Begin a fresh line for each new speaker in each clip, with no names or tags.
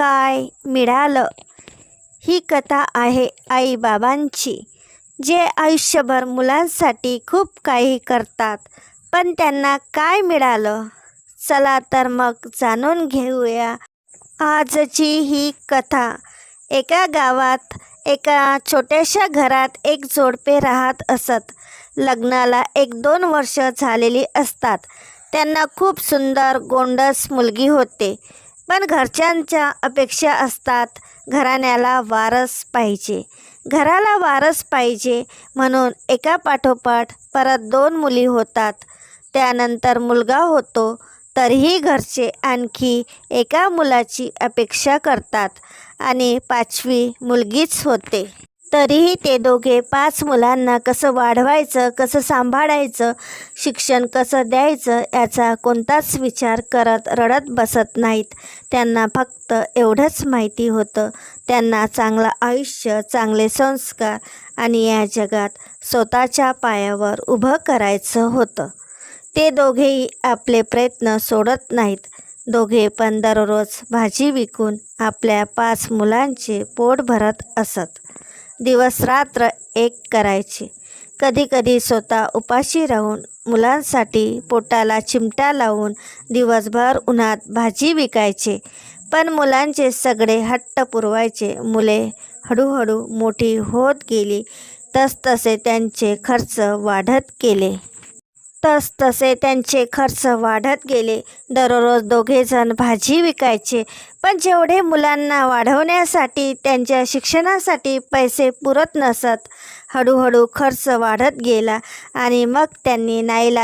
काय मिळालं? ही कथा आहे आईबाबांची जे आयुष्यभर मुलांसाठी खूप काही करतात पण त्यांना काय मिळालं? चला तर मग जाणून घेऊया आजची ही कथा. एका गावात एका छोट्याशा घरात एक जोडपे राहत असत. लग्नाला एक दोन वर्ष झालेली असतात. त्यांना खूप सुंदर गोंडस मुलगी होते. पण घरच्यांच्या अपेक्षा असतात घराण्याला वारस पाहिजे. घराला वारस पाहिजे म्हणून एका पाठोपाठ परत दोन मुली होतात. त्यानंतर मुलगा होतो तरीही घरचे आणखी एका मुलाची अपेक्षा करतात आणि पाचवी मुलगीच होते. तरीही ते दोघे पाच मुलांना कसं वाढवायचं कसं सांभाळायचं शिक्षण कसं द्यायचं याचा कोणताच विचार करत रडत बसत नाहीत. त्यांना फक्त एवढंच माहिती होतं. त्यांना चांगलं आयुष्य चांगले संस्कार आणि या जगात स्वतःच्या पायावर उभं करायचं होतं. ते दोघेही आपले प्रयत्न सोडत नाहीत. दोघे पण दररोज भाजी विकून आपल्या पाच मुलांचे पोट भरत असत. दिवस रात्र एक करायचे. कधीकधी स्वतः उपाशी राहून मुलांसाठी पोटाला चिमटा लावून दिवसभर उन्हात भाजी विकायचे. पण मुलांचे सगळे हट्ट पुरवायचे. मुले हळूहळू मोठी होत गेली तसतसे त्यांचे खर्च वाढत गेले. तस तसे त्यांचे खर्च वाढत गेले. दररोज दोघेजण भाजी विकायचे. पण जेवढे मुलांना वाढवण्यासाठी त्यांच्या शिक्षणासाठी पैसे पुरत नसत हळूहळू खर्च वाढत गेला आणि मग त्यांनी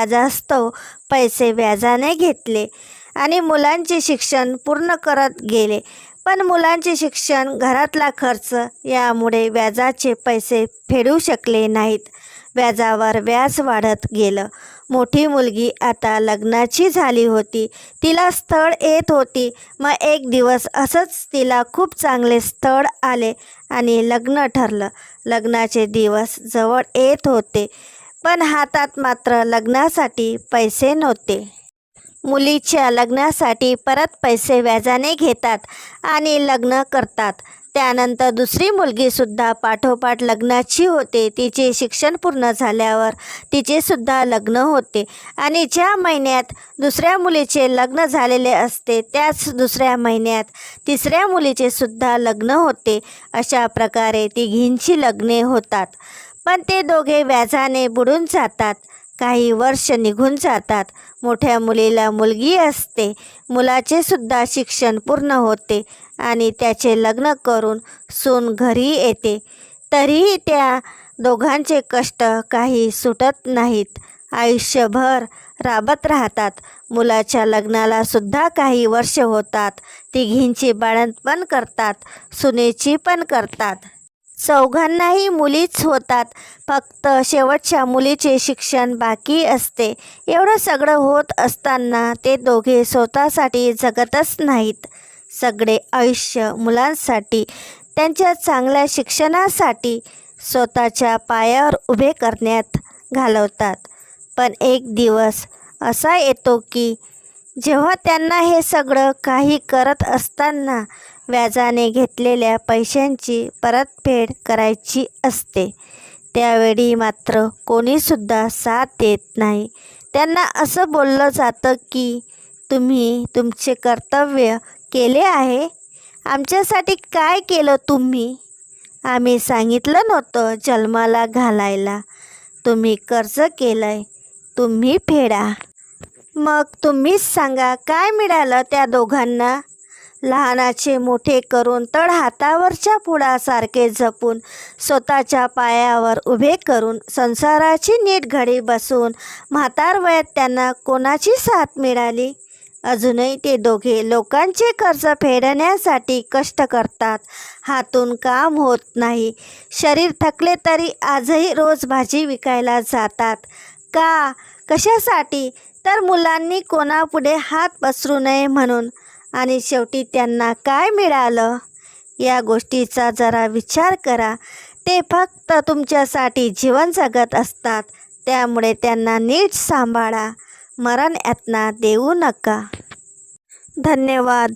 जास्त पैसे व्याजाने घेतले आणि मुलांचे शिक्षण पूर्ण करत गेले. पण मुलांचे शिक्षण घरातला खर्च यामुळे व्याजाचे पैसे फेडू शकले नाहीत. व्याजावर व्याज वाढत गेलं. मोठी मुलगी आता लग्नाची झाली होती. तिला स्थळ येत होती. मग एक दिवस असंच तिला खूप चांगले स्थळ आले आणि लग्न ठरलं. लग्नाचे दिवस जवळ येत होते पण हातात मात्र लग्नासाठी पैसे नव्हते. मुलीच्या लग्नासाठी परत पैसे व्याजाने घेतात आणि लग्न करतात. त्यानंतर दुसरी मुलगीसुद्धा पाठोपाठ लग्नाची होते. तिचे शिक्षण पूर्ण झाल्यावर तिचेसुद्धा लग्न होते. आणि ज्या महिन्यात दुसऱ्या मुलीचे लग्न झालेले असते त्याच दुसऱ्या महिन्यात तिसऱ्या मुलीचे सुद्धा लग्न होते. अशा प्रकारे तिघींची लग्ने होतात. पण ते दोघे व्याजाने बुडून जातात. काही वर्ष निघून जातात. मोठ्या मुलीला मुलगी असते. मुलाचे सुद्धा शिक्षण पूर्ण होते आणि त्याचे लग्न करून सून घरी येते. तरीही त्या दोघांचे कष्ट काही सुटत नाहीत. आयुष्यभर राबत राहतात. मुलाच्या लग्नाला सुद्धा काही वर्ष होतात. तिघींची बाळंतपण करतात. सुनेची पण करतात. चौघांनाही मुलीच होतात. फक्त शेवटच्या मुलीचे शिक्षण बाकी असते. एवढं सगळं होत असताना ते दोघे स्वतःसाठी जगतच नाहीत. सगळे आयुष्य मुलांसाठी त्यांच्या चांगल्या शिक्षणासाठी स्वतःच्या पायावर उभे करण्यात घालवतात. पण एक दिवस असा येतो की जेव्हा त्यांना हे सगळं काही करत असताना व्याजाने घेतलेल्या पैशांची परतफेड करायची असते त्यावेळी मात्र कोणीसुद्धा साथ देत नाही. त्यांना असं बोललं जातं की तुम्ही तुमचे कर्तव्य केले आहे? आमच्यासाठी काय केलं तुम्ही? आम्ही सांगितलं नव्हतं जन्माला घालायला. तुम्ही कर्ज केलं आहे तुम्ही फेडा. मग तुम्हीच सांगा काय मिळालं त्या दोघांना? लहानाचे मोठे करून तळ हातावरच्या पुडासारखे जपून स्वतःच्या पायावर उभे करून संसाराची नीट घडी बसून म्हातार वयात त्यांना कोणाची साथ मिळाली? अजूनही ते दोघे लोकांचे कर्ज फेडण्यासाठी कष्ट करतात. हातून काम होत नाही. शरीर थकले तरी आजही रोज भाजी विकायला जातात. का? कशासाठी? तर मुलांनी कोणापुढे हात पसरू नये म्हणून. आणि शेवटी त्यांना काय मिळालं? या गोष्टीचा जरा विचार करा. ते फक्त तुमच्यासाठी जीवन जगत असतात. त्यामुळे त्यांना नीट सांभाळा. मरण यातना देऊ नका. धन्यवाद.